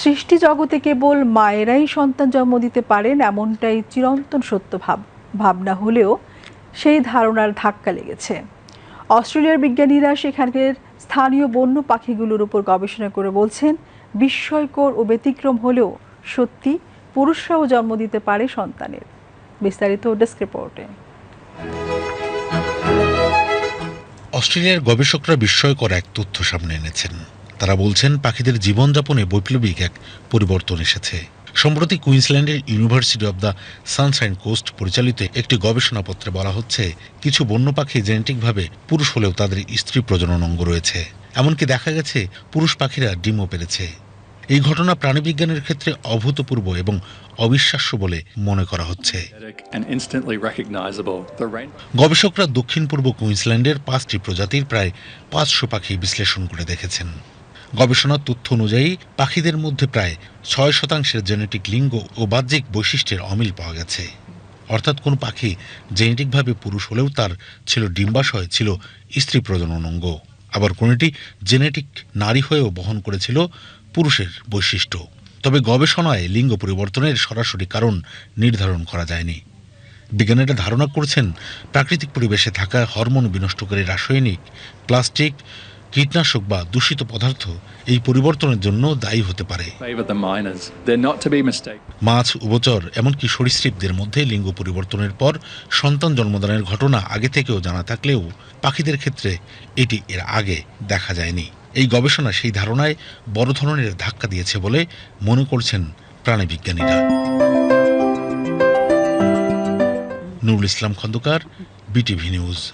সৃষ্টি জগতে কেবল মায়েরাই সন্তান জন্ম দিতে পারেন এমনটাই চিরন্তন সত্য ভাব, ভাবনা হলেও সেই ধারণার ধাক্কা লেগেছে। অস্ট্রেলিয়ার বিজ্ঞানীরা সেখানকার স্থানীয় বন্য পাখিগুলোর উপর গবেষণা করে বলছেন, বিস্ময়কর ও ব্যতিক্রম হলেও সত্যি পুরুষরাও জন্ম দিতে পারে সন্তানের। বিস্তারিত ডেস্ক রিপোর্টে। অস্ট্রেলিয়ার গবেষকরা বিস্ময়কর এক তথ্য সামনে এনেছেন। তারা বলছেন পাখিদের জীবনযাপনে বৈপ্লবিক এক পরিবর্তন এসেছে। সম্প্রতি কুইন্সল্যান্ডের university of the Sunshine Coast পরিচালিত একটি গবেষণাপত্রে বলা হচ্ছে কিছু বন্য পাখি জেনেটিকভাবে পুরুষ হলেও তাদের স্ত্রী প্রজনন অঙ্গ রয়েছে। এমনকি দেখা গেছে পুরুষ পাখিরা ডিমও পেরেছে। এই ঘটনা প্রাণীবিজ্ঞানের ক্ষেত্রে অভূতপূর্ব এবং অবিশ্বাস্য বলে মনে করা হচ্ছে। গবেষকরা দক্ষিণ পূর্ব কুইন্সল্যান্ডের পাঁচটি প্রজাতির প্রায় পাঁচশো পাখি বিশ্লেষণ করে দেখেছেন। গবেষণার তথ্য অনুযায়ী, পাখিদের মধ্যে প্রায় ছয় শতাংশের জেনেটিক লিঙ্গ ও বাহ্যিক বৈশিষ্ট্যের অমিল পাওয়া গেছে। অর্থাৎ কোনো পাখি জেনেটিকভাবে পুরুষ হলেও তার ছিল ডিম্বাশয়, ছিল স্ত্রী প্রজনন অঙ্গ আবার কোনটি জেনেটিক নারী হয়েও বহন করেছিল পুরুষের বৈশিষ্ট্য। তবে গবেষণায় লিঙ্গ পরিবর্তনের সরাসরি কারণ নির্ধারণ করা যায়নি। বিজ্ঞানীরা ধারণা করছেন, প্রাকৃতিক পরিবেশে থাকা হরমোন বিনষ্টকারী রাসায়নিক, প্লাস্টিক কীটনাশক বা দূষিত পদার্থ এই পরিবর্তনের জন্য দায়ী হতে পারে. মাছ উভচর এমনকি সরীসৃপদের মধ্যে লিঙ্গ পরিবর্তনের পর সন্তান জন্মদানের ঘটনা আগে থেকেও জানা থাকলেও পাখিদের ক্ষেত্রে এটি এর আগে দেখা যায়নি। এই গবেষণা সেই ধারণায় বড় ধরনের ধাক্কা দিয়েছে বলে মনে করছেন প্রাণীবিজ্ঞানীরা নুরুল ইসলাম খন্দকার বিটিভি নিউজ।